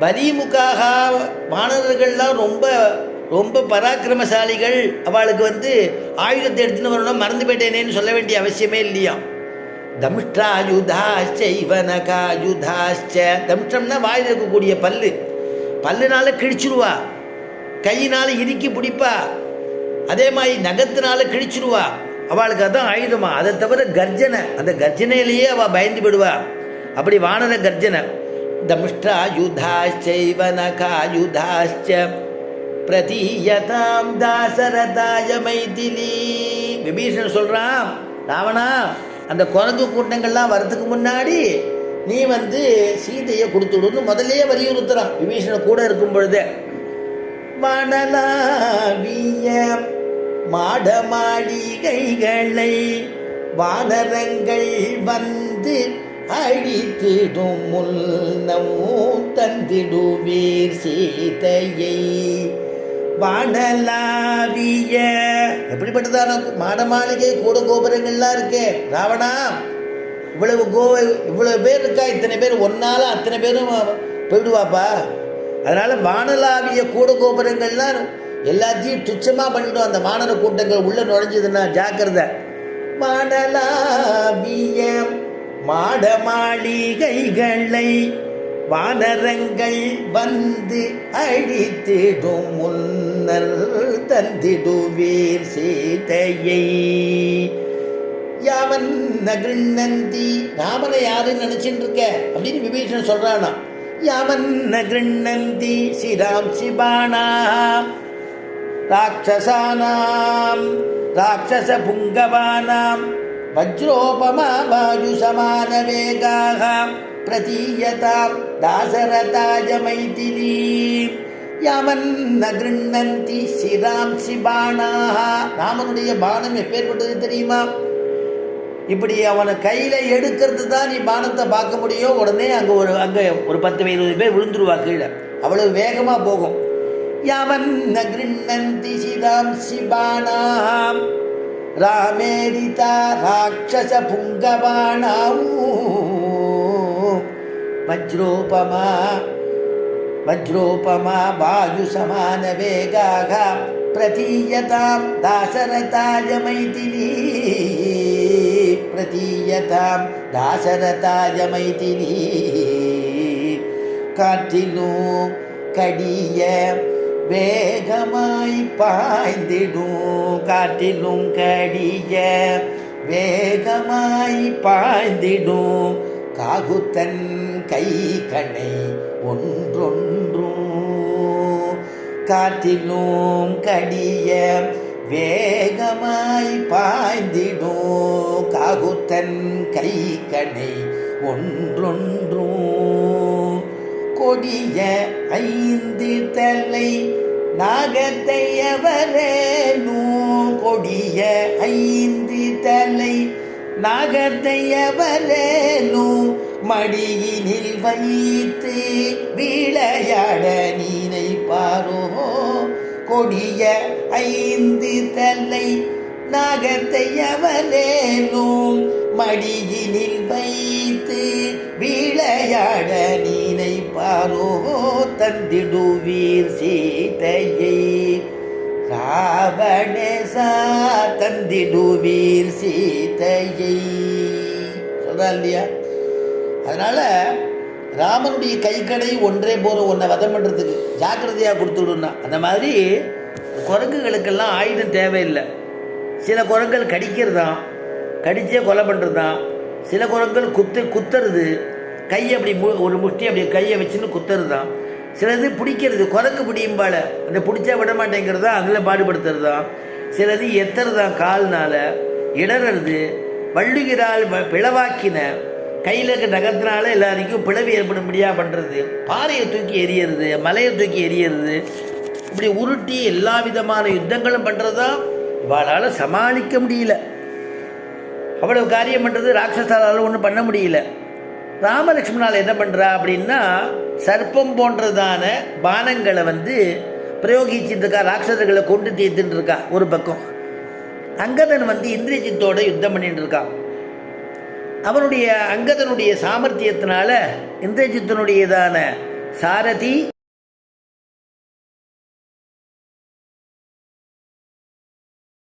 பலிமுக்காக மாணவர்கள்லாம் ரொம்ப ரொம்ப பராக்கிரமசாலிகள். அவளுக்கு வந்து ஆயுதத்தை எடுத்துன்னு வரணும் மறந்து போயிட்டேனேன்னு சொல்ல வேண்டிய அவசியமே இல்லையா? தம்ஷ்டாயுதாச்ச இவனகாயுதாச்ச தம்ஷ்டம்னா வாயில் இருக்கக்கூடிய பல்லு. பல்லுனால கிழிச்சிருவா. கையினால் இறுக்கி பிடிப்பா. அதே மாதிரி நகத்தினால கிழிச்சிருவா. அவளுக்கு அதான் ஆயுதமா. அதை தவிர கர்ஜனை. அந்த கர்ஜனையிலேயே அவள் பயந்து விடுவாள் அப்படி வானர கர்ஜனை தம்ஷ்டாயுதாச்சைவ நகாயுதாச்ச பிரதீயதாம் தாசரதாய மைதிலி. விபீஷன் சொல்கிறான் ராவணா அந்த குரங்கு கூட்டங்கள்லாம் வரதுக்கு முன்னாடி நீ வந்து சீதையை கொடுத்துடுன்னு முதல்லயே வலியுறுத்துறான். விபீஷனை கூட இருக்கும் பொழுதே மணலாவிய மாட மாளிகைகளை வானரங்கள் வந்து அழித்திடும் முன்னமோ தந்திடுவீர் சீதையை. வானலாவிய எப்படிப்பட்டதான மாட மாளிகை கூட கோபுரங்கள்லாம் இருக்கே? ராவணா இவ்வளவு கோ இவ்வளவு பேர் இருக்கா? இத்தனை பேர் ஒன்னால அத்தனை பேரும் போயிடுவாப்பா? அதனால வானலாவிய கூட கோபுரங்கள்லாம் எல்லாத்தையும் துச்சமாக பண்ணிடும் அந்த வானர கூட்டங்கள் உள்ள நுழைஞ்சதுன்னா ஜாக்கிரதை. வானலாவியம் மாட மாளிகைகளை வானரங்கள் வந்து அழித்திடும் முன்னர் தந்திடுவீர் சீதையை. யாவன் நகிருண்ணந்தி ராமனை யாருன்னு நினைச்சிட்டு இருக்க அப்படின்னு விபீஷன் சொல்றானா யாவன் நகிருண்ணந்தி ஸ்ரீராம் சிபானாம் ராட்சசானாம் ராட்சச புங்கவானாம். வஜ்ரோபமா வாயு சமான வேகாக பிரதீயதாம் தாசரதாய மைதிலி யாவன் நகிருண்ணந்தி ஸ்ரீராம் சிபானாக ராமனுடைய பானம் எப்பேற்பட்டது தெரியுமா? இப்படி அவனை கையில் எடுக்கிறது தான் நீ பானத்தை பார்க்க முடியும். உடனே அங்கே ஒரு அங்கே ஒரு பத்து இருபது பேர் விழுந்துருவா கீழே. அவ்வளவு வேகமாக போகும். யாவன் நகிருண்ணந்தி சிதாம் பானாக ராமேரிதா ராட்சச புங்கவானாம் வஜ்ரோபமா வஜ்ரோபமா வாயு சமான வேகாக பிரதீயதாம் தாசரதாய மைதிலி பிரதீயதாம் தாசரதாய மைதிலி காற்றிலும் கடிய வேகமாய் பாய்ந்திடும் காற்றிலும் கடிய வேகமாய் பாய்ந்திடும். காகுத்தன் கை கணை ஒன்றொன்றும் காற்றிலும் கடிய வேகமாய் பாய்ந்திடும். காகுத்தன் கை கணை ஒன்றொன்றும் கொடிய ஐந்து தலை நாகத்தையவரே நூ கொடிய ஐந்து தலை. நாகத்தையவரே நூ மடியினில் வைத்து விளையாட நீனை பாரோ கொடிய ஐந்து தலை. நாகத்தை அவரேனும் மடியினில் வைத்து விளையாட நீனை பாரோ தந்திடுவீர் சீதையை. ராவணேசா தந்திடுவீர் சீதையை. சொல்றா இல்லையா? அதனால ராமனுடைய கைக்கடை ஒன்றே போகிற ஒன்றை வதம் பண்ணுறதுக்கு ஜாக்கிரதையாக கொடுத்துடுன்னா அந்த மாதிரி குரங்குகளுக்கெல்லாம் ஆயுதம் தேவையில்லை. சில குரங்கள் கடிக்கிறதான் கடிச்சே கொலை பண்ணுறதான் சில குரங்கள் குத்து குத்துறது கை அப்படி மு ஒரு முட்டி அப்படி கையை வச்சுன்னு குத்துறது தான் சிலது பிடிக்கிறது குரக்கு பிடியும்பால அந்த பிடிச்சா விட மாட்டேங்கிறது தான் அதில் பாடுபடுத்துறது தான். சிலது எத்துறதான் கால்னால். இடறது வள்ளுகிறால் வ- பிளவாக்கின. கையில் இருக்க நகத்தினால எல்லாருக்கும் பிளவு ஏற்படும்படியாக பண்ணுறது பாறையை தூக்கி எரியறது மலையை தூக்கி எரியறது இப்படி உருட்டி எல்லா விதமான யுத்தங்களும் பண்ணுறதா தான். இவாளால் சமாளிக்க முடியல. அவ்வளவு காரியம் பண்ணுறது ராட்சசாலால் ஒன்றும் பண்ண முடியல. ராமலட்சுமணால் என்ன பண்ணுறா அப்படின்னா சர்ப்பம் போன்றதான பானங்களை வந்து பிரயோகிச்சுட்டு இருக்கா ராட்சசர்களை கொண்டு தீர்த்துட்டு இருக்கா ஒரு பக்கம். அங்கதன் வந்து இந்திரஜித்தோட யுத்தம் பண்ணிட்டு இருக்கான் அவனுடைய அங்கதனுடைய சாமர்த்தியத்தினால இந்திரஜித்தனுடையதான சாரதி